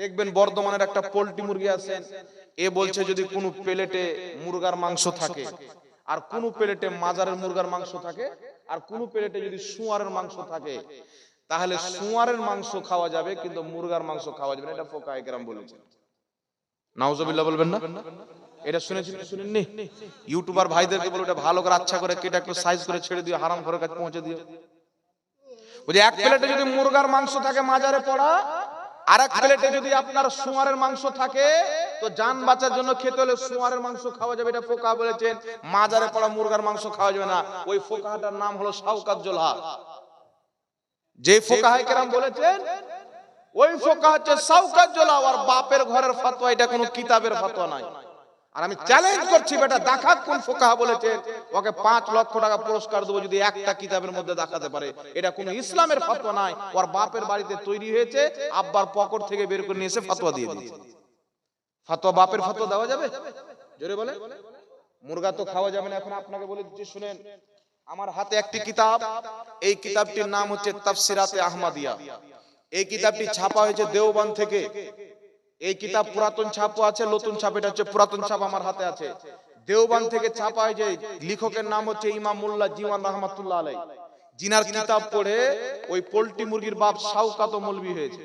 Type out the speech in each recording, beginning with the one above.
দেখবেন বর্ধমানের একটা পোল্ট্রি মুরগি আছেন, এ বলছে যদি কোনো প্লেটে মুরগার মাংস থাকে, আর কোন প্লেটে মাজারের মুরগার মাংস থাকে, আর কোন প্লেটে যদি শুয়ারের মাংস থাকে, তাহলে শুয়ারের মাংস খাওয়া যাবে, কিন্তু মুরগার মাংস খাওয়া যাবে এটা ফোকা একরাম বলেছে নাউজুবিল্লাহ বলবেন না? এটা শুনেছেন শুনেননি? ইউটিউবার ভাইদেরকে বলে ওটা ভালো করে আচ্ছা করে কেটে একটু সাইজ করে ছেড়ে দিও হারাম ঘরের কাছে পৌঁছে দিও। বলছে, এক প্লেটে যদি মুরগার মাংস থাকে মাজারে পড়া আর এক প্লেটে যদি আপনার সোয়ারের মাংস থাকে তো যান বাঁচার জন্য খেতে হলে সোয়ারের মাংস খাওয়া যাবে এটা ফোকা বলেছেন। মাজারে পড়া মুরগার মাংস খাওয়া যাবে না। ওই ফোকাটার নাম হলো শাওকাত জোলহা যে ফোকা কেরাম বলেছেন ওই ফোকা হচ্ছে শাওকাত জোলা আর বাপের ঘরের ফতোয়া এটা কোনো কিতাবের ফতোয়া নাই। আর আমি চ্যালেঞ্জ করছি, বেটা দেখাক কোন ফোকা বলেছে ওকে পাঁচ লক্ষ টাকা পুরস্কার দেবো যদি একটা কিতাবের মধ্যে দেখাতে পারে। এটা কোনো ইসলামের ফতোয়া নাই। ওর বাপের বাড়িতে তৈরি হয়েছে, আব্বার পকেট থেকে বের করে নিয়ে এসে ফতোয়া দিয়ে দিয়েছে। ফতোয়া বাপের ফতোয়া দেওয়া যাবে? জোরে বলে মুরগা তো খাওয়া যাবে না, এখন আপনাকে বলে দিচ্ছি, শুনেন। আমার হাতে একটি কিতাব, এই কিতাবটির নাম হচ্ছে তাফসিরাতে আহমাদিয়া। এই কিতাবটি ছাপা হয়েছে দেওবান থেকে। এই কিতাব পুরাতন ছাপও আছে, নতুন ছাপ, এটা হচ্ছে পুরাতন ছাপ আমার হাতে আছে। দেওবান থেকে ছাপা হয়েছে, লেখকের নাম হচ্ছে ইমাম মোল্লা জীওয়ান রহমাতুল্লাহ আলাই জিনার কিতাব পড়ে ওই পোল্ট্রি মুরগির বাপ শাওকাত মৌলবি হয়েছে।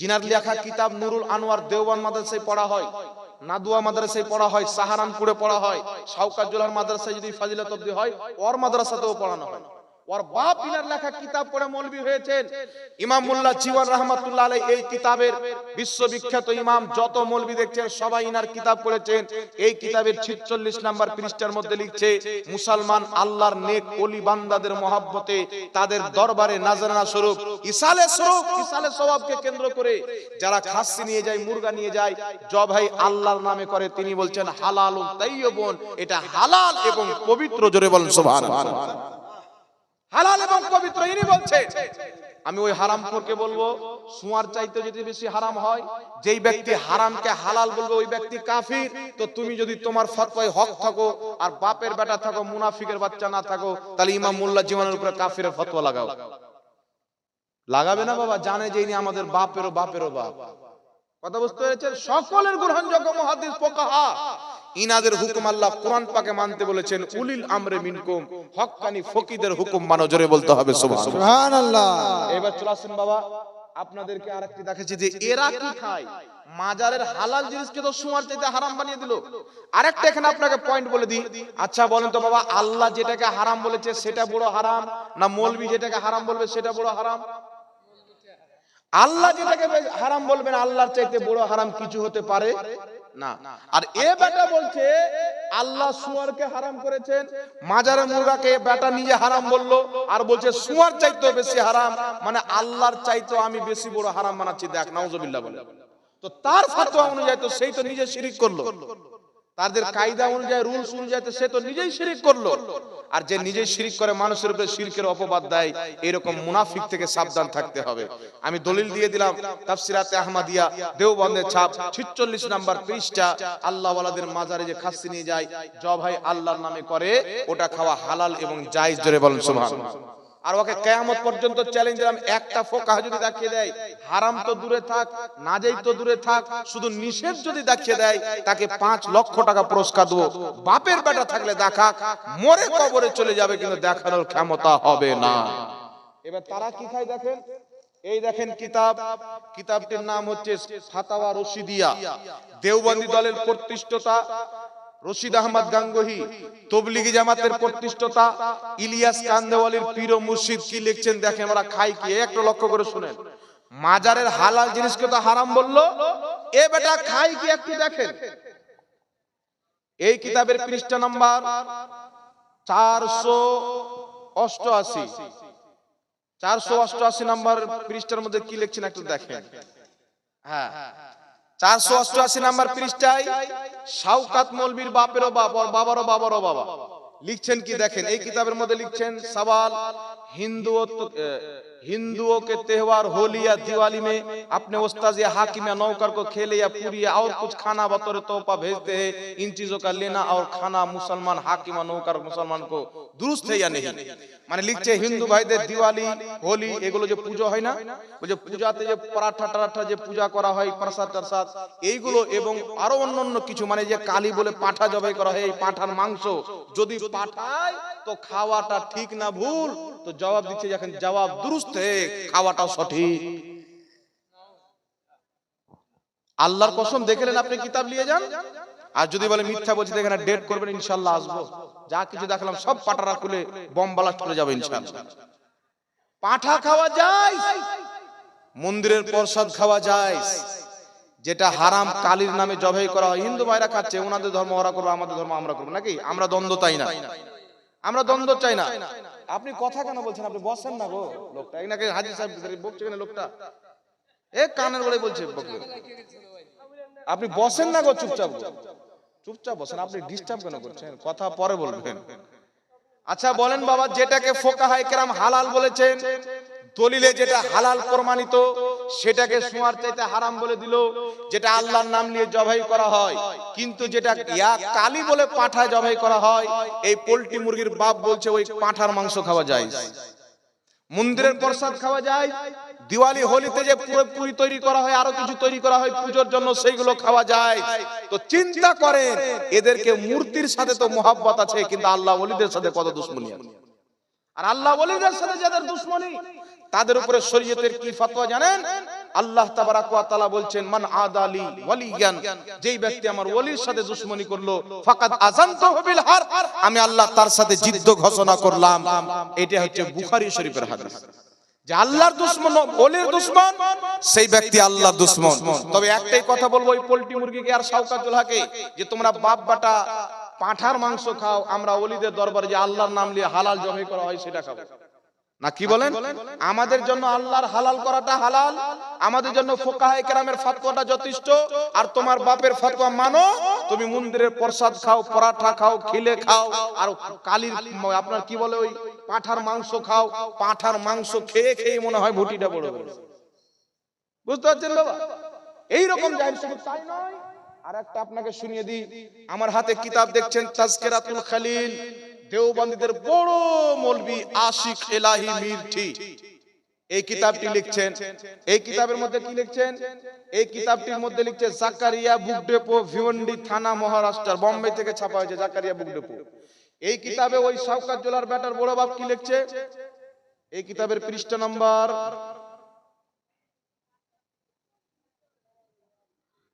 জিনার লেখা কিতাব নুরুল আনোয়ার দেওবান মাদ্রাসায় পড়া হয়, নাদুয়া মাদ্রাসায় পড়া হয়, সাহারানপুরে পড়া হয়, শাওকাত জোলার মাদ্রাসায় যদি ফাজিলাত হয়, ওর মাদ্রাসাতেও পড়ানো হয়। ওর বাপ ইনার লেখা কিতাব পড়ে হয়েছেন। ইমাম মোল্লা এই কিতাবের বিশ্ববিখ্যাত ইমাম যত দেখছেন সবাই ইনার কিতাব পড়েছেন। এই কিতাবের 46 নাম্বার পৃষ্ঠার মধ্যে লিখছে, মুসলমান আল্লাহর নেক বান্দাদের মহাব্বতে তাদের দরবারে স্বরূপ, ইসালে স্বরূপ, ইসালে কেন্দ্র করে যারা খাসি নিয়ে যায়, মুরগা নিয়ে যায়, জবাই আল্লাহর নামে করে, তিনি বলছেন হালাল তাইয়্যিবুন, এটা হালাল এবং পবিত্র, জোরে বলেন সুবহানাল্লাহ। হালাল এবং পবিত্র, ইনি বলছে আমি ওই হারাম খোরকে বলব, সুয়ার চাইতে যদি বেশি হারাম হয়, যেই ব্যক্তি হারামকে হালাল বলবে, ওই ব্যক্তি কাফির। তো তুমি যদি তোমার ফতোয়ায় হক থাকো, আর বাপের বেটা থাকো, মুনাফিকের বাচ্চা না থাকো, তাহলে ইমাম মোল্লা জীবনের উপরে কাফিরের ফতোয়া লাগাও। লাগাবে না বাবা? জানে যে ইনি আমাদের বাপেরও বাপেরও বাপ। কথা বুঝতে পেরেছেন? সকলের গ্রহণযোগ্য মুহাদ্দিস ফুকাহা। ইনাদের হুকুম আল্লাহ কোরআন পাকে মানতে বলেছেন উলিল আমরে মিনকুম হক্কানি ফকিদের হুকুম মানো জোরে বলতে হবে সুবহানাল্লাহ সুবহানাল্লাহ। এবার চলে আসেন বাবা আপনাদেরকে আরেকটি দেখাচ্ছি যে এরা কি খায়? মাজারের হালাল জিনিসকে তো সুমার চাইতে হারাম বানিয়ে দিল। আরেকটা এখানে আপনাকে পয়েন্ট বলে দিই। আচ্ছা বলেন তো বাবা আল্লাহ যেটাকে হারাম বলেছে সেটা বড় হারাম না মৌলবি যেটাকে হারাম বলবে সেটা বড় হারাম? আল্লাহ যেটাকে হারাম বলবেন আল্লাহর চাইতে বড় হারাম কিছু হতে পারে? না। আর এ বেটা বলছে আল্লাহ সুয়ারকে হারাম করেছেন মাজারের মুরগাকে বেটা নিজে হারাম বলল আর বলছে সুয়ার বেশি হারাম মানে আল্লাহর আমি বেশি বড় হারাম বানাচ্ছি দেখ নাউজুবিল্লাহ বলে। তো তার ফাতোয়া অনুযায়ী তো সেই তো নিজে শিরিক করল। তাদের কায়দা অনুযায়ী রুলস অনুযায়ী সে তো নিজেই শিরিক করল। আর যে নিজেই শিরিক করে মানুষের উপরে শিরকের অপবাদ দেয় এরকম মুনাফিক থেকে সাবধান থাকতে হবে। আমি দলিল দিয়ে দিলাম তাফসিরাতে আহমদিয়া দেওবন্দের ছাপ 46 নাম্বার পৃষ্ঠা আল্লাহ ওয়ালাদের মাজারে যে খাসি নিয়ে যায় জবাই আল্লাহর নামে করে ওটা খাওয়া হালাল এবং জায়েজ জোরে বলেন সুবহানাল্লাহ। আর ওকে কেয়ামত পর্যন্ত চ্যালেঞ্জ দিলাম একটা ফোকাহ যদি দেখিয়ে দেয়, হারাম তো দূরে থাক নাজেই তো দূরে থাক, শুধু নিষেধ যদি দেখিয়ে দেয়, তাকে পাঁচ লক্ষ টাকা পুরস্কার দেবো। বাপের বেটা থাকলে দেখা, মরে কবরে চলে যাবে কিন্তু দেখানোর ক্ষমতা হবে না। এবার তারা কি খায় দেখেন? এই দেখেন কিতাব। কিতাবটির নাম হচ্ছে ফাতাওয়া রশিদিয়া। দেওবন্দি দলের প্রতিষ্ঠতা রশিদ আহমদ গাঙ্গোহি, তবলিগি জামাতের প্রতিষ্ঠতা ইলিয়াস কান্দেওয়ালির পীর মুর্শিদ কি লিখছেন দেখেন, আমরা খাই কি? একটু লক্ষ্য করে শুনেন। মাজারের হালাল জিনিসকে তো হারাম বলল। এ বেটা খাই কি একটু দেখেন। এই কিতাবের পৃষ্ঠা নাম্বার চারশো অষ্টআশি। চারশো অষ্টআশি নাম্বার পৃষ্ঠার মধ্যে কি লিখছেন একটু দেখেন। হ্যাঁ। চারশো অষ্টআশি নাম্বার পৃষ্ঠায় শাওকাত মৌলবীর বাপেরও বাপ, ওর বাবারও বাবারও বাবা। লিখছেন কি দেখেন? এই কিতাবের মধ্যে লিখছেন, সওয়াল हिंदुओं तो अ, हिंदुओं के त्योहार होली या दिवाली में अपने उस्ताद या हाकिम या नौकर को खेले या पूरी या और कुछ खाना बतौर तोहफा भेजते हैं इन चीजों का लेना और खाना मुसलमान हाकिम या नौकर मुसलमान को दुरुस्त है या नहीं মানে লিখছে হিন্দু ভাইদের দিওয়ালি হোলি এগুলো যে পুজো হয় না ওই যে পূজাতে যে পরাঠা টারাঠা যে পূজা করা হয় প্রসাদ টারসাদ এইগুলো এবং আরো অন্যান্য কিছু মানে যে কালী বলে পাঠা জবাই করা হয় এই পাঠার মাংস যদি পাঠায় তো খাওয়াটা ঠিক না ভুল তো জবাব দিচ্ছে যখন জবাব দুরুস্ত খাওয়াটাও সঠিক। আল্লাহর কসম দেখলেন আপনি কিতাব নিয়ে যান? আর যদি বলে মিথ্যা বলছি, দেখেন ডেট করবেন ইনশাল্লাহ আসব। যা কিছু দেখলাম, সব পাটারা খুলে বম বালাস্ট করে যাবে ইনশাল্লাহ পাঠা খাওয়া যায়, মন্দিরের প্রসাদ খাওয়া যায়, যেটা হারাম কালীর নামে জবাই করা হয়। হিন্দু ভাইরা খাচ্ছে, ওনাদের ধর্ম ওরা করব, আমাদের ধর্ম আমরা করব, নাকি? আমরা দ্বন্দ্ব তাই না? আমরা দ্বন্দ্ব চাই না। আপনি কথা কেন বলছেন? আপনি বসেন না গো। লোকটা। এই নাকি হাজির সাহেব বকছে কেন লোকটা। এ কানের বলে বলছে আপনি বসেন না গো চুপচাপ। চুপচাপ বসেন। আপনি ডিস্টার্ব কেন করছেন? কথা পরে বলবেন। আচ্ছা বলেন বাবা যেটাকে ফোকাহায় কেরাম হালাল বলেছেন। দলিলে যেটা হালাল প্রমাণিত, সেটাকে সোয়ার চাইতে হারাম বলে দিল, যেটা আল্লাহর নাম নিয়ে জবাই করা হয়। কিন্তু যেটা ইয়া কালী বলে পাঠা জবাই করা হয়, এই পোল্ট্রি মুরগির বাপ বলছে ওই পাঠার মাংস খাওয়া যায়। মন্দিরের প্রসাদ খাওয়া যায়, দিওয়ালি, হোলিতে যে পুরো পুরি তৈরি করা হয়, আরও কিছু তৈরি করা হয়, পুজোর জন্য সেইগুলো খাওয়া যায়। তো চিন্তা করেন, এদেরকে মূর্তির সাথে তো মোহাব্বত আছে, কিন্তু আল্লাহ ওলিদের সাথে কত দুশ্মনী আছে? আর আল্লাহ ওলিদের সাথে যাদের দুশ্মনী, তাদের উপরে শরীয়তের কি ফতোয়া জানেন? আল্লাহ তাবারাক বলছেন, মান আদালি ওয়ালিয়ান যেই ব্যক্তি আমার ওলির সাথে দুশমনি করল, ফাকাদ আযানতুহু বিল হার আমি আল্লাহ তার সাথে যুদ্ধ ঘোষণা করলাম। এটা হচ্ছে বুখারী শরীফের হাদিস। যে আল্লাহর দুশ্মন, ওলির দুশ্মন, সেই ব্যক্তি আল্লাহর দুশ্মন। তবে একটাই কথা বলব, ওই পোল্ট্রি মুরগিকে আর শাওকাতুল হাকে, যে তোমরা বাপ বাটা পাঁঠার মাংস খাও, আমরা অলিদের দরবারে যে আল্লাহর নাম নিয়ে হালাল জবাই করা হয় সেটা খাব। না, কি বলেন? আমাদের জন্য আল্লাহর হালাল করাটা হালাল, আমাদের জন্য ফোকাহায়ে কেরামের ফতোয়াটা যথেষ্ট, আর তোমার বাপের ফতোয়া মানো, তুমি মন্দিরের প্রসাদ খাও, পরাঠা খাও খিলে খাও, আর কালির আপনার কি বলে ওই পাঁঠার মাংস খাও, পাঁঠার মাংস খেয়ে খেয়ে মনে হয় ভুটিটা বড় বুঝতে পারছেন বাবা? এইরকম জাহির তাই নয় আর আপনাকে শুনিয়ে দিই। আমার হাতে কিতাব দেখছেন তাজকিরাতুল খালিল। দেওবন্দীদের বড় মৌলবি আশিক এলাহি মির্ঠি এই কিতাবটি লিখছেন। এই কিতাবের মধ্যে কি লিখছেন? এই কিতাবটির মধ্যে লিখছে, জাকারিয়া বুক ডেপো, ভিওন্ডি থানা, মহারাষ্ট্র। বোম্বে থেকে ছাপা হয়েছে, জাকারিয়া বুক ডেপো। এই কিতাবে ওই শাওকাত জোলার ব্যাটার বড় বাপ কি লিখছে? এই কিতাবের পৃষ্ঠা নাম্বার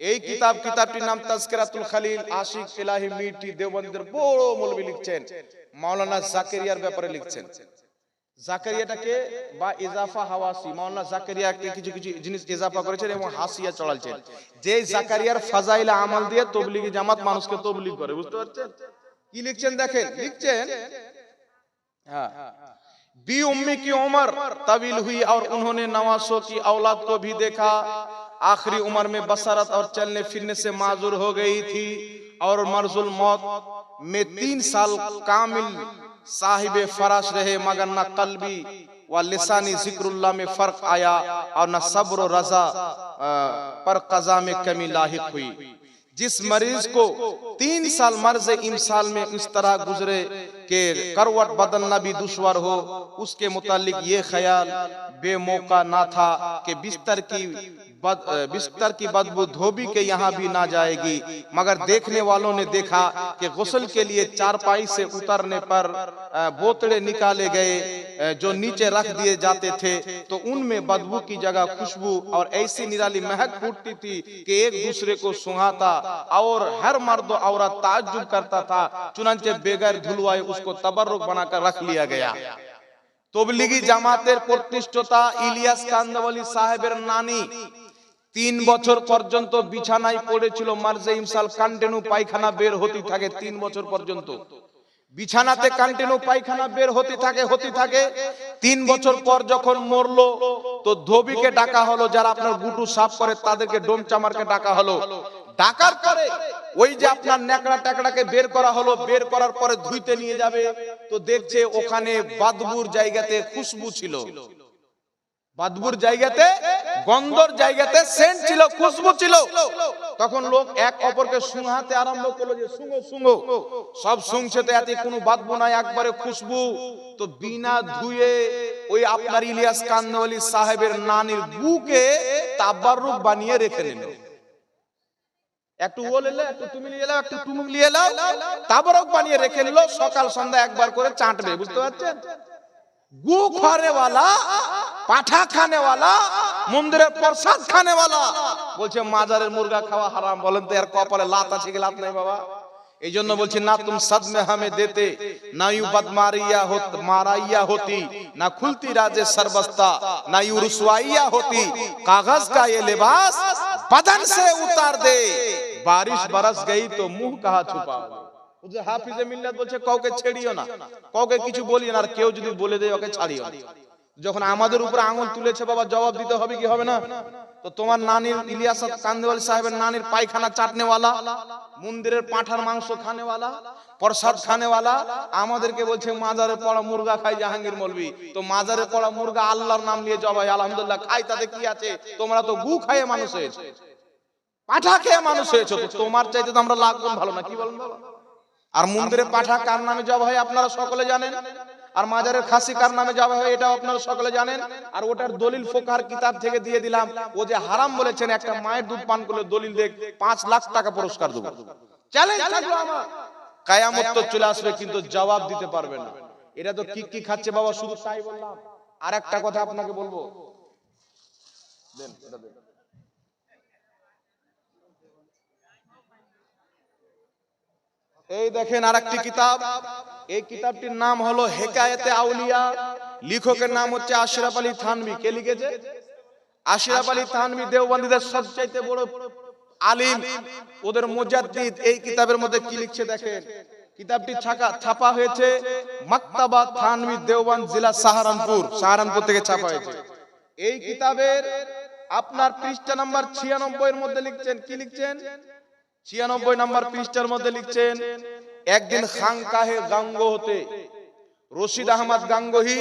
এই কিতাব কিতাবটির নাম তাজকিরাতুল খালিল আশিক ইলাহি মিটি দেওবন্দের বড় মৌলবি লিখছেন মাওলানা জাকারিয়ার ব্যাপারে লিখছেন জাকারিয়াটাকে বা ইজাফা হাওয়াসি মাওলানা জাকারিয়াকে কিছু কিছু জিনিস ইজাফা করেছেন এবং হাসিয়া চড়ালছেন যে জাকারিয়ার ফাজাইল আমল দিয়ে তবলিগি জামাত মানুষকে তবলিগ করে বুঝতে পারছেন কি লিখছেন দেখেন লিখছেন हाँ बी उम्मी की उम्र तवील हुई और उन्होंने नवासों की औलाद को भी देखा آخری عمر میں بسرت اور چلنے پھرنے سے معذور ہو گئی تھی اور مرض الموت میں تین سال کامل صاحب فراش رہے، مگر نہ قلبی و لسانی ذکر اللہ میں فرق آیا اور نہ صبر و رضا پر قضا میں کمی لاحق ہوئی۔ جس مریض کو تین سال مرض امسال میں اس طرح گزرے کہ کروٹ بدلنا بھی دشوار ہو، اس کے متعلق یہ خیال بے موقع نہ تھا کہ بستر کی بستر کی بدبو دھوبی کے یہاں بھی نہ جائے گی۔ مگر دیکھنے والوں نے دیکھا کہ غسل کے لیے چارپائی سے اترنے پر بوتڑے نکالے گئے۔ जो नीचे रख दिए जाते थे तो उनमें बदबू की जगह खुशबू और ऐसी निराली महक फूटती थी कि एक दूसरे को सुहाता और हर मर्द और औरत ताज्जुब करता था चुनाचे बेगर धुलवाए उसको तबर्रुक बनाकर रख लिया गया তবলিগি জামাতের প্রতিষ্ঠতা ইলিয়াস কান্দওয়ালি সাহেবের নানি তিন বছর পর্যন্ত বিছানায় পড়েছিল মার্জে ইমসাল কন্টিনিউ পায়খানা বের হতে থাকে তিন বছর পর্যন্ত বিছানাতে কন্টিনিউ পায়খানা বের হতে থাকে হতে থাকে। তিন বছর পর যখন মরলো তো ধোবিকে ডাকা হলো যারা আপনার গুটু সাফ করে তাদেরকে ডোম চামারকে ডাকা হলো। ডাকার পরে ওই যে আপনার ন্যাকড়া ট্যাকড়াকে বের করা হলো বের করার পরে ধুইতে নিয়ে যাবে। তো দেখছে ওখানে বাদবুর জায়গাতে খুশবু ছিল। বাদবুর জায়গাতে গন্ধর জায়গাতে সেন্ট ছিল খুশবু ছিল। তখন লোক এক অপরকে সুঙাতে আরম্ভ করল যে সুঙ্গো সুঙ্গো সব শুংছে তো এতে কোনো বাদবু নাই একবারে খুশবু। তো বিনা ধুয়ে ওই আপনার ইলিয়াস কান্দওয়ালি সাহেবের নানির বুকে তাবারুক বানিয়ে রেখে নিল। একটু ও লেলে একটু তুমি নিয়ে এলাও একটু তুমি নিয়ে এলাও। তাবারক বানিয়ে রেখে নিল সকাল সন্ধ্যা একবার করে চাটবে বুঝতে পারছেন? গু वाला পাঠা খানে वाला মন্দিরের প্রসাদ খানে वाला বলছে মাজারের মুরগা খাওয়া হারাম বলেন তো এর কপালে লাত আছে কি লাত নাই বাবা এই জন্য বলছি না তুম সদমে হামে দেতে না ইউ বদমারিয়া হত মারাইয়া হতি না খুলতি রাজে सरबस्ता ना यू रुसवाइया होती कागज का ये लिबास बदन से उतार दे बारिश बरस गई तो मुंह कहा छुपा যে হাফিজে মিল্লাত বলছে কাউকে ছেড়িও না কাউকে কিছু বলিও না আর কেউ যদি বলে দেয় ওকে ছাড়িও না। যখন আমাদের উপরে আঙুল তুলেছে, বাবা, জবাব দিতে হবে কি হবে না? তো তোমার নানির, ইলিয়াস কান্দেওয়ালি সাহেবের নানির পায়খানা চাটনেওয়ালা, মন্দিরের পাঁঠার মাংস খানেওয়ালা, প্রসাদ খানেওয়ালা, আমাদেরকে বলছে, মাজারে পড়া মুরগা খাই জাহাঙ্গীর মলবি তো মাজারে পড়া মুরগা আল্লাহর নাম নিয়ে জবাই, আলহামদুলিল্লাহ, খাই তাতে কি আছে? তোমরা তো গু খাইয়ে মানুষ হয়েছে। পাঠা খেয়ে মানুষ হয়েছে তোমার চাইতে তো আমরা লাখ গুণ ভালো না, কি বলেন বাবা? আর মন্দিরে পাঠা কার নামে জবা হয় আপনারা সকলে জানেন। আর মাজারের খাসি কার নামে জবা হয় এটাও আপনারা সকলে জানেন। আর ওটার দলিল ফোকার কিতাব থেকে দিয়ে দিলাম। ও যে হারাম বলেছেন, একটা মায়ের দুধ পান করলে দলিল দেখ, পাঁচ লাখ টাকা পুরস্কার দেবো। চ্যালেঞ্জ থাকল কায়ামত তো চলে আসবে, কিন্তু জবাব দিতে পারবে না। এটা তো কি কি খাচ্ছে বাবা, শুধু তাই বললাম। আর একটা কথা আপনাকে বলব। দেন, এটা দেন। এই দেখেন আরেকটি কিতাব। এই কিতাবটির নাম হলো হেকায়েতে আউলিয়া। লেখকের নাম হচ্ছে আশরাফ আলী থানভী। কে লিখেছে? আশরাফ আলী থানভী দেওবন্দীদের সবচাইতে বড় আলিম, ওদের মুজাদ্দিদ। এই কিতাবের মধ্যে কি লিখছে দেখেন? কিতাবটি ছাকা ছাপা হয়েছে মাক্তাবা থানভী দেওবান জেলা সাহারানপুর। সাহারানপুর থেকে ছাপা হয়েছে। এই কিতাবের আপনার পৃষ্ঠা নাম্বার ছিয়ানব্বই এর মধ্যে লিখছেন। কি লিখছেন? ছিয়ানব্বই নাম্বার পৃষ্ঠার মধ্যে লিখছেন, একদিন খানকাহে গাঙ্গ হতে, রশিদ আহমদ গাঙ্গহি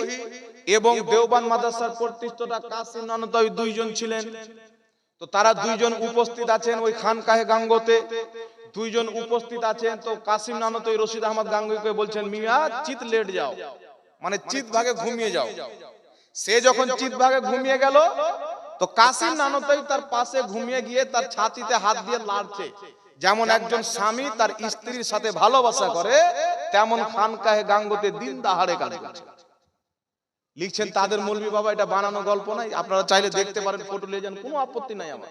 এবং দেওবান মাদ্রাসার প্রতিষ্ঠাতা কাসিম নানতাই দুইজন ছিলেন। তো তারা দুইজন উপস্থিত আছেন ওই খানকাহে গাঙ্গতে। দুইজন উপস্থিত আছেন, তো কাসিম নানতই, রশিদ আহমদ গাঙ্গকে বলছেন, মিয়া, চিত লেট যাও। মানে চিত ভাগে ঘুমিয়ে যাও। সে যখন চিত ভাগে ঘুমিয়ে গেল, তো কাসিম নানতাই তার পাশে ঘুমিয়ে গিয়ে তার ছাতিতে হাত দিয়ে লাড়ছে। যেমন একজন স্বামী তার স্ত্রীর সাথে ভালোবাসা করে তেমন খানকাহে গাঙ্গতে দিন দাহাড়ে কাজ করছে লিখছেন তাদের মৌলবী বাবা এটা বানানো গল্প নাই। আপনারা চাইলে দেখতে পারেন ফটো নিয়ে যান কোনো আপত্তি নাই আমার।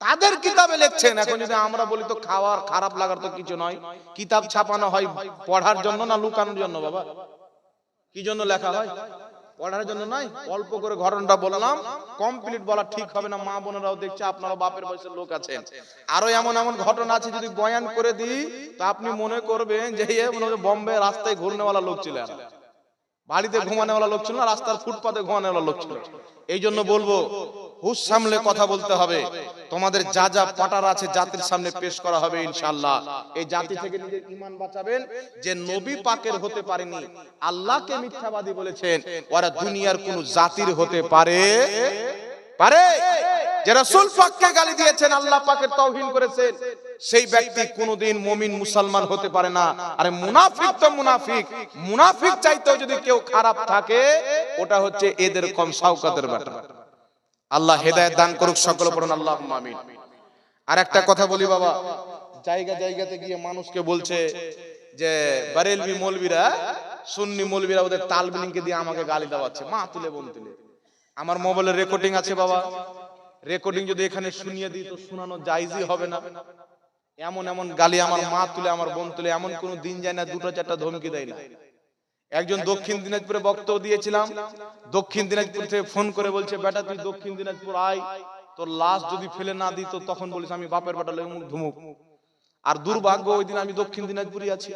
তাদের কিতাবে লিখছেন এখন যদি আমরা বলি তো খাওয়ার খারাপ লাগার তো কিছু নয়। কিতাব ছাপানো হয় পড়ার জন্য না লুকানোর জন্য বাবা? কি জন্য লেখা হয়? পড়ার জন্য নয়, অল্প করে ঘটনাটা বললাম কমপ্লিট বলা ঠিক হবে না। মা বোনেরাও দেখছে আপনারা বাপের বয়সের লোক আছেন আরও এমন এমন ঘটনা আছে, যদি বয়ান করে দিই, তো আপনি মনে করবেন যে বম্বে রাস্তায় ঘুরনেওয়ালা লোক ছিলেন। বাড়িতে ঘুমানেওয়ালা লোক ছিল না, রাস্তার ফুটপাতে ঘুমানেওয়ালা লোক ছিল। এই জন্য বলব হুশ সামলে কথা বলতে হবে। তোমাদের যা যা পাটার আছে জাতির সামনে পেশ করা হবে ইনশাআল্লাহ। এই জাতি থেকে নিজের ইমান বাঁচাবেন, যে নবী পাকের হতে পারেনি, আল্লাহকে মিথ্যাবাদী বলেছেন, ওরা দুনিয়ার কোন জাতির হতে পারে পারে। যে রাসূল পাককে গালি দিয়েছেন, আল্লাহ পাকের তাওহীন করেছেন, সেই ব্যক্তি কোনোদিন মুমিন, মুসলমান হতে পারে না। আরে মুনাফিক তো মুনাফিক মুনাফিক চাইতেও যদি কেউ খারাপ থাকে, ওটা হচ্ছে এদের কম শাওকাতের ব্যাপার। আল্লাহ হেদায়েত দান করুক সকল পড়ুন আল্লাহ আমিন। আর একটা কথা বলি বাবা জায়গা জায়গাতে গিয়ে মানুষকে বলছে যে বারেলবি মৌলবীরা সুন্নি মৌলবীরা ওদের তালবিলিংকে দিয়ে আমাকে গালি দেওয়াচ্ছে মা তুলে বোন তুলে। আমার মোবাইলে রেকর্ডিং আছে বাবা। রেকর্ডিং যদি এখানে শুনিয়ে দিই তো শোনানো জায়জই হবে না। এমন এমন গালি আমার মা তুলে আমার বোন তুলে এমন কোন দিন যায় না দুটো চারটা ধমকি দেয় না। একজন দক্ষিণ দিনাজপুরে বক্তব্য দিয়েছিলাম। দক্ষিণ দিনাজপুর থেকে ফোন করে বলছে বেটা তুই দক্ষিণ দিনাজপুর আয়। তোর লাশ যদি ফেলে না দিত তখন বলিস আমি বাপের বেটা মুখ ধুমুক। আর দুর্ভাগ্য ওই দিন আমি দক্ষিণ দিনাজপুরে আছি।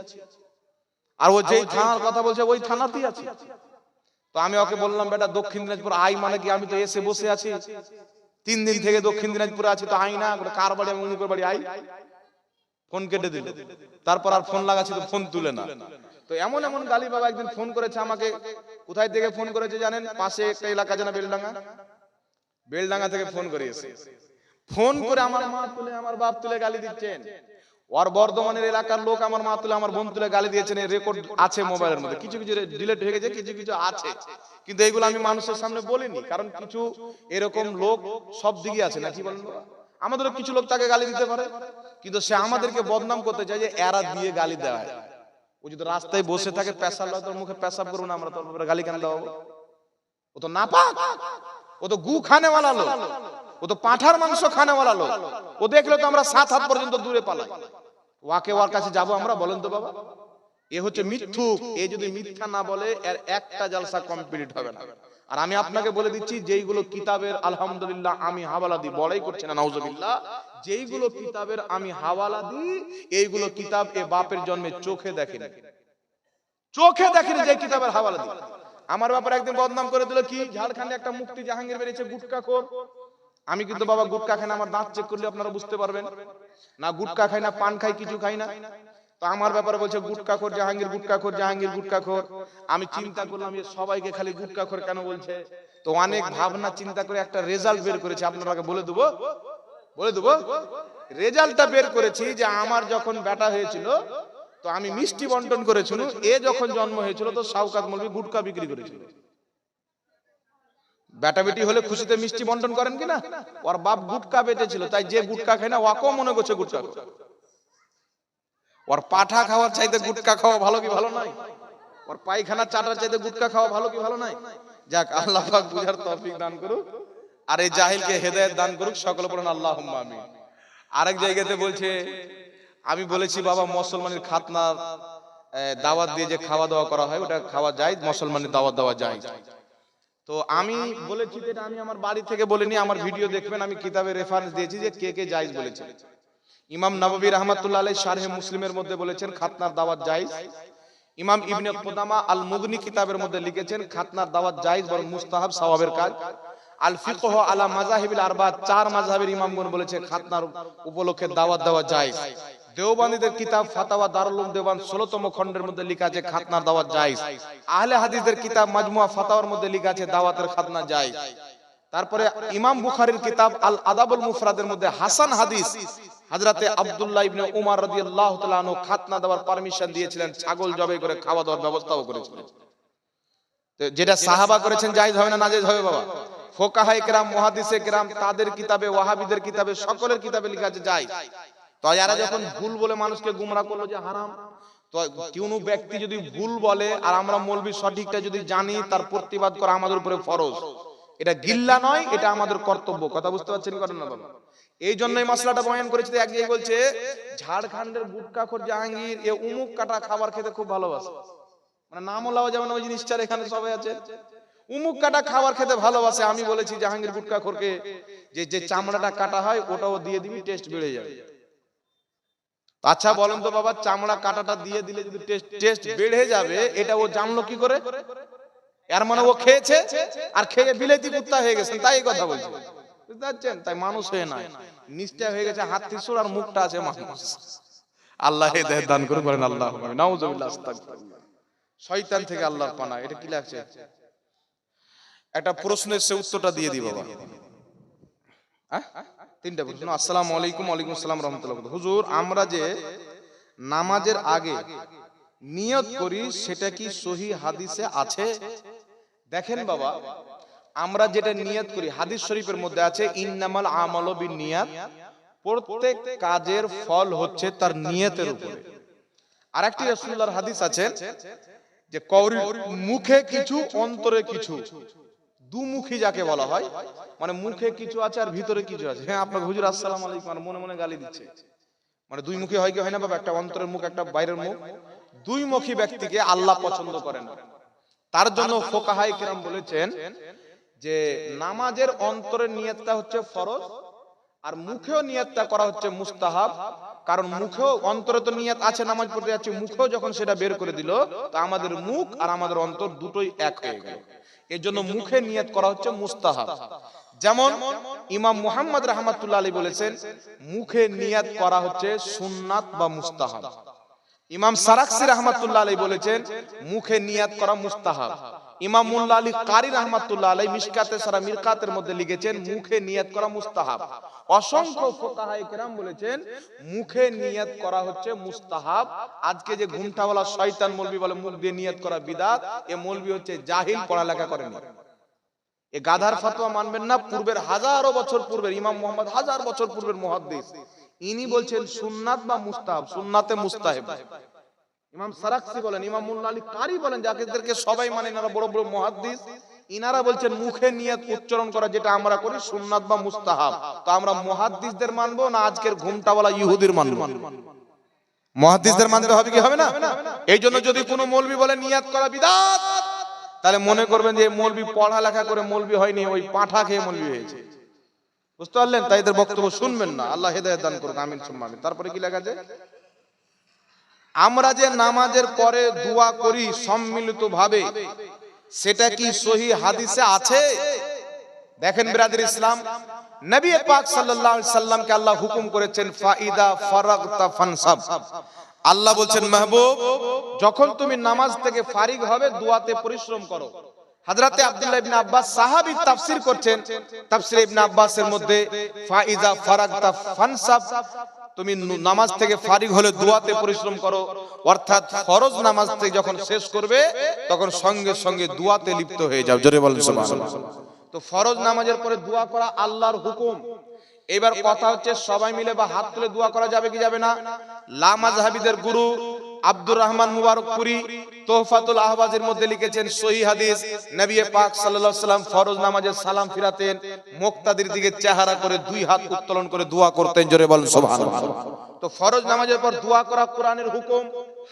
আর ও যেই থানার কথা বলছে ওই থানাতেই আছি। তো আমি ওকে বললাম বেটা দক্ষিণ দিনাজপুর আই মানে কি? আমি তো এসে বসে আছি। তিন দিন থেকে দক্ষিণ দিনাজপুরে আছি তো আই না কার বাড়ি আমি অমুকের বাড়ি আই ফোন কেটে দিল। তারপর আর ফোন লাগাচ্ছি তো ফোন তুলে না। তো এমন এমন গালি বাবা একদিন ফোন করেছে আমাকে। কোথায় থেকে ফোন করেছে জানেন? পাশে একটা এলাকা জানা বেলডাঙ্গা। বেলডাঙ্গা থেকে ফোন করিয়েছে। ফোন করে আমার মা তুলে আমার বাপ তুলে গালি দিচ্ছেন। ওর বর্ধমানের এলাকার লোক আমার মা তুলে আমার বোন তুলে গালি দিয়েছেন। রেকর্ড আছে মোবাইলের মধ্যে। কিছু কিছু ডিলেট হয়ে গেছে, কিছু কিছু আছে। কিন্তু এইগুলো আমি মানুষের সামনে বলিনি। কারণ কিছু এরকম লোক সব দিকে আছে। না কি বলেন বাবা? আমাদেরও কিছু লোক তাকে গালি দিতে পারে। কিন্তু সে আমাদেরকে বদনাম করতে চায় যে এরা দিয়ে গালি দেওয়া ও যদি রাস্তায় বসে থাকে পেশাব লাগে তোর মুখে পেশাব করব না আমরা তোর ব্যাপারে গালি কেন দাও ও তো না পাক ও তো গু খানে वाला লোক। ও তো পাঁঠার মাংস খানে वाला লোক। ও দেখলে তো আমরা সাত হাত পর্যন্ত দূরে পালাই। ওয়াকে ওয়ার কাছে যাব আমরা বলেন তো বাবা। এ হচ্ছে মিথ্যুক এ যদি মিথ্যা না বলে এর একটা জালসা কমপ্লিট হবে না। আর আমি আপনাকে বলে দিচ্ছি যেইগুলো কিতাবের আলহামদুলিল্লাহ আমি হাবালা দিই বড়াই করছি না নাউজুবিল্লাহ। যেইগুলো কিতাবের আমি হাওয়ালা দিই, এইগুলো কিতাব এ বাপের জন্মে চোখে দেখেনি। চোখে দেখেনি যে কিতাবের হাওয়ালা দিই। আমার ব্যাপারে একদিন বদনাম করে দিল, কি ঝাড়খণ্ডে একটা মুক্তি জাহাঙ্গীর বেরিয়েছে, গুটকা খোর? আমি কিন্তু বাবা গুটকা খাই না, আমার দাঁত চেক করলে আপনারা বুঝতে পারবেন। না, গুটকা খাই না, পান খাই, কিছু খাই না। তো আমার ব্যাপারে বলছে, গুটকা খোর, জাহাঙ্গীর, গুটকা খোর, জাহাঙ্গীর, গুটকা খোর। আমি চিন্তা করলাম যে সবাইকে খালি গুটকা খোর কেন বলছে? তো অনেক ভাবনা, চিন্তা করে একটা রেজাল্ট বের করেছে আপনারাকে বলে দেবো। বলে দেবো, রেজাল্টটা বের করেছি যে আমার যখন বেটা হয়েছিল, তো আমি মিষ্টি বন্টন করেছিল, এ যখন জন্ম হয়েছিল, তো সাউকাত মৌলবি গুটকা বিক্রি করেছিল। বেটা বেটি হলে খুশিতে মিষ্টি বন্টন করেন কিনা? ওর বাপ গুটকা বেটেছিল তাই যে গুটকা খায় না, ওয়াকেও মনে করছে গুটকা ওর পাঠা খাওয়ার চাইতে গুটকা খাওয়া ভালো কি ভালো নয়? ওর পায়খানা চাটার চাইতে গুটকা খাওয়া ভালো কি ভালো নয়? যাক, আল্লাহ বুঝার তৌফিক দান করুক। আর এই জাহিলকে হেদায়েত দান করুক সকল পড়েন আল্লাহুম্মা আমিন। আরেক জায়গাতে বলছে আমি বলেছি বাবা মুসলমানের খাতনার দাওয়াত দিয়ে যে খাওয়া দাওয়া করা হয় ওটা খাওয়া যায় মুসলমানের দাওয়াত দেওয়া যায়। তো আমি বলেছি যে এটা আমি আমার বাড়ি থেকে বলিনি আমার ভিডিও দেখবেন আমি কিতাবে রেফারেন্স দিয়েছি যে কে কে জায়েজ বলেছে। ইমাম নববী রহমাতুল্লাহ আলাইহি শারহে মুসলিমের মধ্যে বলেছেন খাতনার দাওয়াত জায়েজ। ইমাম ইবনে কুদামা আল মুগনি কিতাবের মধ্যে লিখেছেন খাতনার দাওয়াত জায়েজ বরং মুস্তাহাব সওয়াবের কাজ আল ফিকহ আলা মাযাহিবিল আরবা চার মাযহাবের ইমামগণ বলেছে, খাতনার উপলক্ষে দাওয়াত দেওয়া জায়েজ। দেওবান্দীদের কিতাব ফাতাওয়া দারুল দেওবান 16তম খণ্ডের মধ্যে লেখা আছে, খাতনার দাওয়াত জায়েজ। আহলে হাদিসদের কিতাব মাজমুয়া ফাতাওয়ার মধ্যে লেখা আছে, দাওয়াতের খাতনা জায়েজ। তারপরে ইমাম বুখারীর কিতাব আল আদাবুল মুফরাদের মধ্যে হাসান হাদিস, হযরতে আব্দুল্লাহ ইবনে উমর রাদিয়াল্লাহু তাআলা আনহু খাতনা দেওয়ার পারমিশন দিয়েছিলেন, ছাগল জবাই করে খাওয়া দাওয়ার ব্যবস্থাও করেছিলেন। যেটা সাহাবা করেছেন, জায়েজ হবে না নাজেজ হবে বাবা? ফোকাহায়ে কেরাম মুহাদ্দিসে কেরাম, তাদের কিতাবে, ওয়াহাবিদের কিতাবে, সকলের কিতাবে আছে তো এরা যখন ভুল বলে মানুষকে গুমরা করল যে হারাম, তো ব্যক্তি যদি ভুল বলে আর আমরা সঠিকটা যদি জানি, তার প্রতিবাদ করা আমাদের উপরে ফরজ। এটা গিল্লা নয়, এটা আমাদের কর্তব্য। কথা বুঝতে পারছেন করেন না বাবা? এই জন্যই মশলাটা বয়ান করেছে, এক জায়গায় বলছে, ঝাড়খণ্ডের গুটকাখোর জাহাঙ্গীর, এ উমুক কাটা খাবার খেতে খুব ভালোবাসে। মানে নামও লাও যেমন ওই জিনিসটার এখানে সবাই আছে। উমুক কাটা খাবার খেতে ভালোবাসে, আমি বলেছি জাহাঙ্গীর গুটকাখোরকে যে যে চামড়াটা কাটা হয়, ওটাও দিয়ে দিবি টেস্ট বেড়ে যাবে। আচ্ছা বলেন তো বাবা, চামড়া কাটাটা দিয়ে দিলে যদি টেস্ট টেস্ট বেড়ে যাবে, এটা ও জানলো কি করে? এর মানে ও খেয়েছে, আর খেয়ে বিলেতি কুত্তা হয়ে গেছে তাই কথা বলছে। বুঝতে তাই মানুষ হয়ে নাই নিচটা হয়ে গেছে, হাত ত্রিশুল আর মুখটা আছে মানুষ। আল্লাহ হেদায়েত দান করুন বলেন আল্লাহ নাউজুবিল্লাহ, আস্তাগফিরুল্লাহ। শয়তান থেকে আল্লাহর পানা, এটা কি লাগছে? একটা প্রশ্নের সে উত্তরটা দিয়ে দি বাবা। হ্যাঁ? তিনটা প্রশ্ন। আসসালামু আলাইকুম ওয়ালাইকুম আসসালাম রহমতুল্লাহ। হুজুর আমরা যে নামাজের আগে নিয়ত করি সেটা কি সহি হাদিসে আছে? দেখেন বাবা আমরা যেটা নিয়ত করি হাদিস শরীফের মধ্যে আছে ইন্নামাল আমালু বিন নিয়াত প্রত্যেক কাজের ফল হচ্ছে তার নিয়তের উপরে। আরেকটি রাসূলুল্লাহর হাদিস আছে যে কৌরি মুখে কিছু অন্তরে কিছু। দুমুখী যাকে বলা হয় মানে মুখে কিছু আছে আর ভিতরে কিছু আছে। হ্যাঁ আপনার হুজুর, আসসালাম আলাইকুম, আর মনে মনে গালি দিচ্ছে। মানে দুই মুখী হয় কি হয় না বাবা? একটা অন্তরের মুখ, একটা বাইরের মুখ। দুই মুখী ব্যক্তিকে আল্লাহ পছন্দ করেন। তার জন্য ফোকাহাই কিরাম বলেছেন যে, নামাজের অন্তরের নিয়তটা হচ্ছে ফরজ, আর মুখেও নিয়তটা করা হচ্ছে মুস্তাহাব। কারণ মুখেও অন্তরে তো নিয়ত আছে, নামাজ পড়তে যাচ্ছে, মুখেও যখন সেটা বের করে দিল, তো আমাদের মুখ আর আমাদের অন্তর দুটোই এক হয়ে গেল। এর জন্য মুখে নিয়ত করা হচ্ছে মুস্তাহাব। যেমন ইমাম মুহাম্মদ রহমাতুল্লাহ আলী বলেছেন, মুখে নিয়াত করা হচ্ছে সুন্নাত বা মুস্তাহাব। ইমাম সারাকসি রহমাতুল্লাহ আলী বলেছেন, মুখে নিয়াত করা মুস্তাহাব। ইমাম আলী কারি রহমাতুল্লাহ আলী মিশকাতে সারা মিরকাতের মধ্যে লিখেছেন, মুখে নিয়াত করা মুস্তাহাব। অসংখ্য কেরাম বলেছেন, মুখে নিয়াত করা হচ্ছে মুস্তাহাব। আজকে যে ঘুমটাওয়ালা শয়তান মৌলবি বলে, মুখ দিয়ে নিয়াত করা বিদাত। এ মৌলবি হচ্ছে জাহিল পড়ালেখা করেনি। এ গাধার ফাতোয়া মানবেন না, পূর্বের হাজারো বছর পূর্বের ইমাম মোহাম্মদ, হাজার বছর পূর্বের মুহাদ্দিস। ইনি বলছেন, সুন্নাত বা মুস্তাহাব? সুন্নাতে মুস্তাহিব। ইমাম সারাকসি বলেন, ইমাম মুল্লা আলী কারি বলেন যাদেরকে সবাই মানে এনারা বড় বড় মুহাদ্দিস। ইনারা বলছেন মুখে নিয়ত উচ্চারণ করা যেটা আমরা করি সুন্নাত বা মুস্তাহাব। তো আমরা মুহাদ্দিসদের মানবো না আজকের ঘুমটাওয়ালা ইহুদির মানবো? মুহাদ্দিসদের মানতে হবে কি হবে না? এই জন্য যদি কোনো মৌলবি বলে নিয়াত করা বিদাত, তাহলে মনে করবেন যে মৌলবি পড়ালেখা করে মৌলবি হয়নি, ওই পাঠা খেয়ে মৌলবি হয়েছে। বুঝতে পারলেন? তাই এদের বক্তব্য শুনবেন না। আল্লাহ হেদায়ত দান করুন আমিন, সুম্মা আমিন। তারপরে কি লেখা আছে? আমরা যে নামাজের পরে দোয়া করি সম্মিলিত ভাবে সেটা কি সহি হাদিসে আছে? দেখেন বিরাদের ইসলাম, নবী পাক সাল্লাল্লাহু আলাইহি সাল্লামকে আল্লাহ হুকুম করেছেন, ফাইদা ফারাগতা ফানসাব। আল্লাহ বলছেন, মাহবুব, যখন তুমি নামাজ থেকে ফারিগ হবে, দোয়াতে পরিশ্রম করো। হযরতে আব্দুল্লাহ ইবনে আব্বাস সাহাবী তাফসীর করছেন, তাফসীর ইবনে আব্বাসের মধ্যে, ফাইদা ফারাগতা ফানসাব। তুমি নামাজ থেকে ফারিগ হলে দোয়াতে পরিশ্রম করো। অর্থাৎ ফরজ নামাজ থেকে যখন শেষ করবে, তখন সঙ্গে সঙ্গে দোয়াতে লিপ্ত হয়ে যাও। জোরে বলেন তো ফরজ নামাজের পরে দোয়া করা আল্লাহর হুকুম। এবার কথা হচ্ছে সবাই মিলে বা হাত তুলে দোয়া করা যাবে কি যাবে না? লামাজহাবিদের গুরু আব্দুর রহমান মুবারকপুরি তোহফাতুল আহবাজের মধ্যে লিখেছেন, সহি হাদিস, নবী পাক আলাইহি সাল্লাম ফরজ নামাজে সালাম ফিরাতেন, মুক্তাদির দিকে চেহারা করে দুই হাত উত্তোলন করে দোয়া করতেন, জোরে বলেন সুবহানাল্লাহ। তো ফরজ নামাজের পর দোয়া করা কোরআনের হুকুম,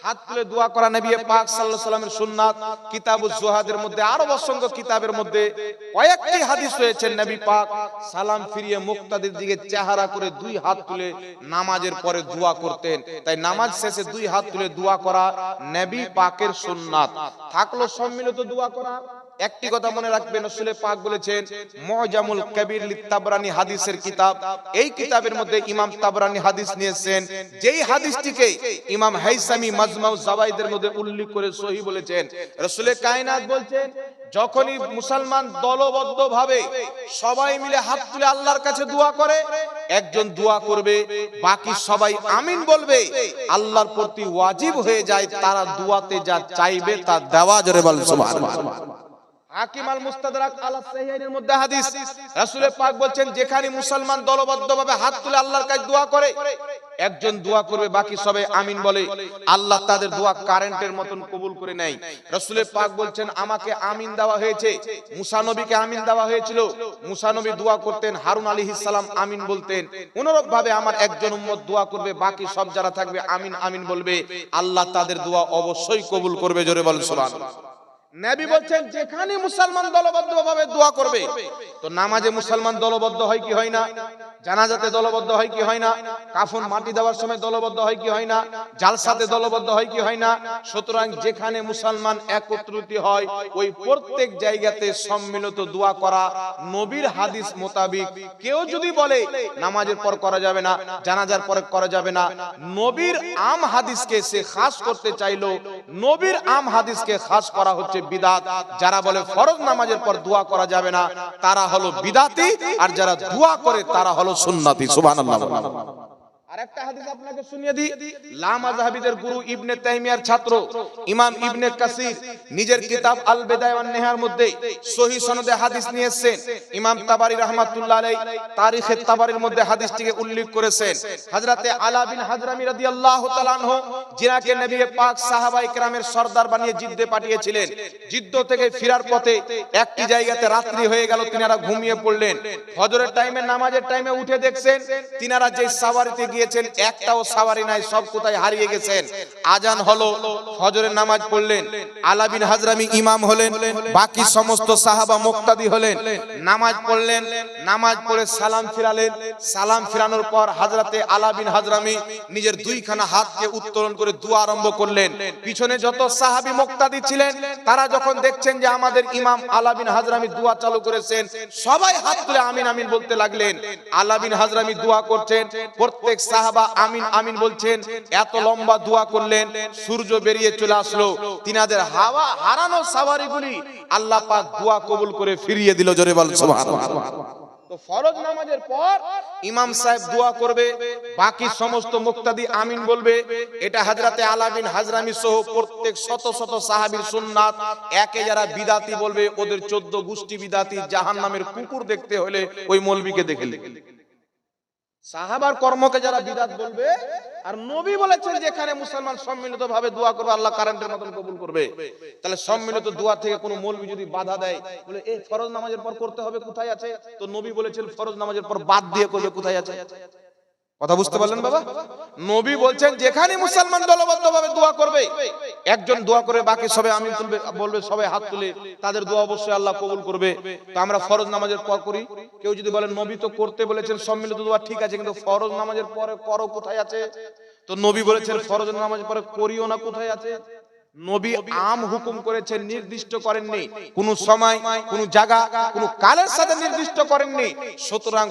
হাত তুলে দোয়া করা নবী পাক সাল্লাল্লাহু সাল্লামের সুন্নাত কিতাবুজ জুহাদের মধ্যে, আরও অসংখ্য কিতাবের মধ্যে কয়েকটি হাদিস রয়েছে নবী পাক সালাম ফিরিয়ে মুক্তাদির দিকে চেহারা করে দুই হাত তুলে নামাজের পরে দোয়া করতেন। তাই নামাজ শেষে দুই হাত তুলে দোয়া করা নবী পাকের সুন্নাত। থাকল সম্মিলিত দোয়া করা। একটি কথা মনে রাখবেন, রসুলের পাক বলেছেন, মুজামুল কবির লিতাবরানি হাদিসের কিতাব। এই কিতাবের মধ্যে ইমাম তাবরানি হাদিস নিয়েছেন, যেই হাদিসটিকে ইমাম হাইসামি মাজমাউ জাওয়াইদের মধ্যে উল্লেখ করে সহি বলেছেন, রসুলের কায়নাত বলছেন, যখনই মুসলমান দলবদ্ধ ভাবে সবাই মিলে হাত তুলে আল্লাহর কাছে দোয়া করে, একজন দোয়া করবে, বাকি সবাই আমিন বলবে, আল্লাহর প্রতি ওয়াজিব হয়ে যায়, তারা দোয়াতে যা চাইবে তা দেওয়া, জোরে বলেন সুবহানাল্লাহ। হাকিম আল মুস্তাদরাক আলা সাহিহাইনের মধ্যে হাদিস। রাসূলের পাক বলছেন যেখানে মুসলমান দলবদ্ধভাবে হাত তুলে আল্লাহর কাছে দোয়া করে একজন দোয়া করবে বাকি সবাই আমিন বলে আল্লাহ তাদের দোয়া কারেন্টের মতন কবুল করে নেয়। রাসূলের পাক বলছেন আমাকে আমিন দেওয়া হয়েছে। মুসা নবীকে আমিন দেওয়া হয়েছিল। মুসা নবী দোয়া করতেন হারুন আলাইহিস সালাম আমিন বলতেন। অনুরূপ ভাবে আমার একজন উম্মত দোয়া করবে বাকি সব যারা থাকবে আমিন আমিন বলবে। আল্লাহ তাদের দোয়া অবশ্যই কবুল করবে জোরে বলেন সুবহানাল্লাহ নবী বলছেন, যেখানে মুসলমান দলবদ্ধ ভাবে দোয়া করবে, তো নামাজে মুসলমান দলবদ্ধ হয় কি হয় না? জানাজাতে দলবদ্ধ হয় কি হয় না? কাফন মাটি দেওয়ার সময় দলবদ্ধ হয় কি হয় না? জালসাতে দলবদ্ধ হয় কি হয় না? সুতরাং যেখানে মুসলমান একত্রিত হয়, ওই প্রত্যেক জায়গাতে সম্মিলিত দোয়া করা নবীর হাদিস মোতাবিক কেউ যদি বলে, নামাজের পর করা যাবে না, জানাজার পরে করা যাবে না, নবীর আম হাদিসকে সে খাস করতে চাইলো নবীর আম হাদিসকে খাস করা হচ্ছে বিদাত। যারা বলে ফরজ নামাজের পর দোয়া করা যাবে না, তারা হলো বিদাতি, আর যারা দোয়া করে তারা হলো সুন্নাতি। সুবহানাল্লাহ। সর্দার বানিয়ে জিদ্দে পাঠিয়েছিলেন। জিদ্দ থেকে ফেরার পথে একটি জায়গাতে রাত্রি হয়ে গেল, তিনারা ঘুমিয়ে পড়লেন। ফজরের টাইমে নামাজের টাইমে উঠে দেখছেন, তিনারা যে সাওয়ারিতে গিয়ে গেছেন একটাও সাওয়ারি নাই, সব কোথায় হারিয়ে গেছেন। আজান হলো, ফজরের নামাজ পড়লেন আলাবিন হাজরামি ইমাম হলেন, বাকি সমস্ত সাহাবা মুক্তাদি হলেন। নামাজ পড়লেন, নামাজ পড়ে সালাম ফিরালেন। সালাম ফিরানোর পর হাজরাতে আলাবিন হাজরামি নিজের দুইখানা হাতকে উত্তোলন করে দোয়া আরম্ভ করলেন। পিছনে যত সাহাবি মুক্তাদি ছিলেন, তারা যখন দেখছেন যে আমাদের ইমাম আলাবিন হাজরামি দোয়া চালু করেছেন, সবাই হাত তুলে আমিন আমিন বলতে লাগলেন। আলাবিন হাজরামি দোয়া করছেন, প্রত্যেক সাহাবা আমিন আমিন বলছেন, এত লম্বা দোয়া করলেন, সূর্য বেরিয়ে চলে আসলো। তিনাদের হাওয়া হারানো সাওয়ারিগুলি আল্লাহ পাক দোয়া কবুল করে ফিরিয়ে দিল, জোরে বল এটা হাজরাতে হাজরামি সহ প্রত্যেক শত শত সুন্নাত। একে যারা বলবে, ওদের চোদ্দ গোষ্ঠী বিদাতি, জাহান্নামের কুকুর দেখতে হলে ওই মৌলবীকে দেখলে সাহাবার কর্মকে যারা বিদাত বলবে, আর নবী বলেছেন যেখানে মুসলমান সম্মিলিত ভাবে দোয়া করবে, আল্লাহ কারেন্টের মতন কবুল করবে। তাহলে সম্মিলিত দোয়া থেকে কোনো মৌলবি যদি বাধা দেয়, বলে এই ফরজ নামাজের পর করতে হবে, কোথায় আছে? তো নবী বলেছেন ফরজ নামাজের পর বাদ দিয়ে করবে, কোথায় আছে? কথা বুঝতে পারলেন বাবা? নবী বলছেন, যেখানে মুসলমান দলবদ্ধ ভাবে দোয়া করবে, একজন দোয়া করে বাকি সবাই আমিন তুলবে, বলবে, সবাই হাত তুলে, তাদের দোয়া অবশ্যই আল্লাহ কবুল করবে। তো আমরা ফরজ নামাজের পর করি। কেউ যদি বলেন, নবী তো করতে বলেছেন, সম্মিলিত দোয়া ঠিক আছে, কিন্তু ফরজ নামাজের পরে করো কোথায় আছে? তো নবী বলেছেন, ফরজ নামাজের পরে করিও না, কোথায় আছে? নবী আম হুকুম করেছেন, নির্দিষ্ট করেননি। কোন সময়, কোন জায়গা, কোন কালের সাথে নির্দিষ্ট করেননি। সুতরাং